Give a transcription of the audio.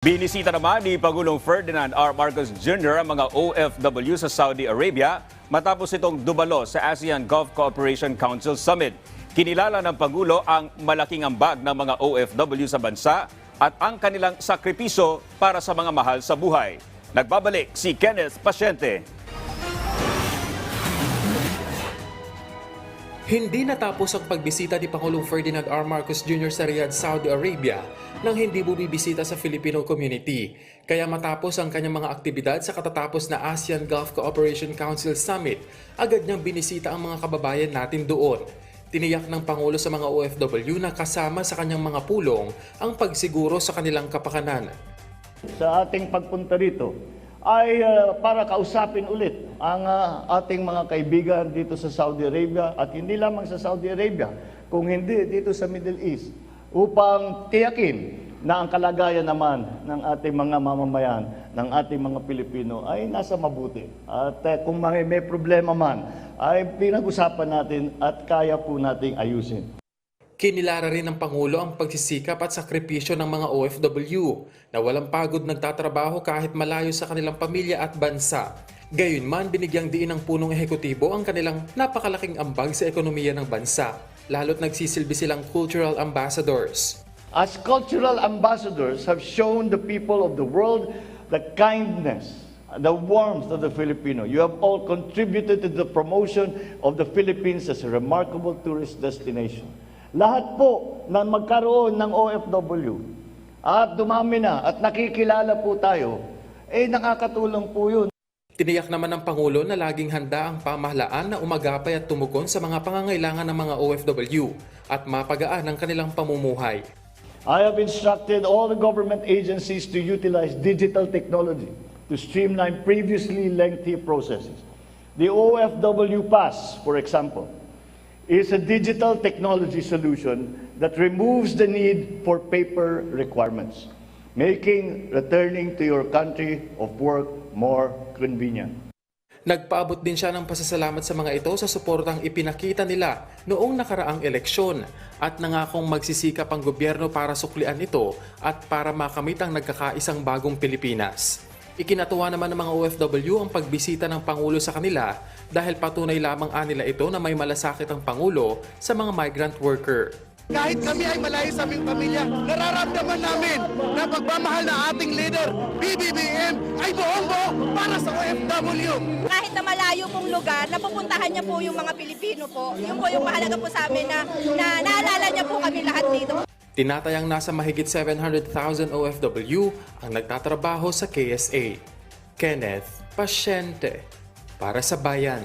Binisita naman ni Pangulong Ferdinand R. Marcos Jr. ang mga OFW sa Saudi Arabia matapos itong dumalo sa ASEAN Gulf Cooperation Council Summit. Kinilala ng Pangulo ang malaking ambag ng mga OFW sa bansa at ang kanilang sakripiso para sa mga mahal sa buhay. Nagbabalik si Kenneth Pasyente. Hindi natapos ang pagbisita ni Pangulong Ferdinand R. Marcos Jr. sa Riyadh, Saudi Arabia nang hindi bumibisita sa Filipino community. Kaya matapos ang kanyang mga aktibidad sa katatapos na ASEAN Gulf Cooperation Council Summit, agad niyang binisita ang mga kababayan natin doon. Tiniyak ng Pangulo sa mga OFW na kasama sa kanyang mga pulong ang pagsiguro sa kanilang kapakanan. sa ating pagpunta dito ay uh, para kausapin ulit ang uh, ating mga kaibigan dito sa Saudi Arabia at hindi lamang sa Saudi Arabia, kung hindi dito sa Middle East upang tiyakin na ang kalagayan naman ng ating mga mamamayan, ng ating mga Pilipino ay nasa mabuti. At uh, kung may, may problema man, ay pinag-usapan natin at kaya po nating ayusin. Kinilara rin ng Pangulo ang pagsisikap at sakripisyo ng mga OFW na walang pagod nagtatrabaho kahit malayo sa kanilang pamilya at bansa. Gayunman, binigyang diin ng punong ehekutibo ang kanilang napakalaking ambag sa ekonomiya ng bansa, lalo't nagsisilbi silang cultural ambassadors. As cultural ambassadors have shown the people of the world the kindness, the warmth of the Filipino. You have all contributed to the promotion of the Philippines as a remarkable tourist destination. Lahat po na magkaroon ng OFW at dumami na at nakikilala po tayo, eh nakakatulong po yun. Tiniyak naman ng Pangulo na laging handa ang pamahalaan na umagapay at tumugon sa mga pangangailangan ng mga OFW at mapagaan ang kanilang pamumuhay. I have instructed all the government agencies to utilize digital technology to streamline previously lengthy processes. The OFW Pass, for example, is a digital technology solution that removes the need for paper requirements, making returning to your country of work more convenient. Nagpaabot din siya ng pasasalamat sa mga ito sa suportang ipinakita nila noong nakaraang eleksyon at nangakong magsisikap ang gobyerno para suklian ito at para makamit ang nagkakaisang bagong Pilipinas. Ikinatuwa naman ng mga OFW ang pagbisita ng Pangulo sa kanila dahil patunay lamang anila ito na may malasakit ang Pangulo sa mga migrant worker. Kahit kami ay malayo sa aming pamilya, nararamdaman namin na pagmamahal na ating leader, BBBM, ay buong-buo para sa OFW. kahit na malayo pong lugar, napupuntahan niya po yung mga Pilipino po. Yun po yung mahalaga po sa amin na, na naalala niya po kami lahat dito. Tinatayang nasa mahigit 700,000 OFW ang nagtatrabaho sa KSA. Kenneth Pasyente para sa Bayan.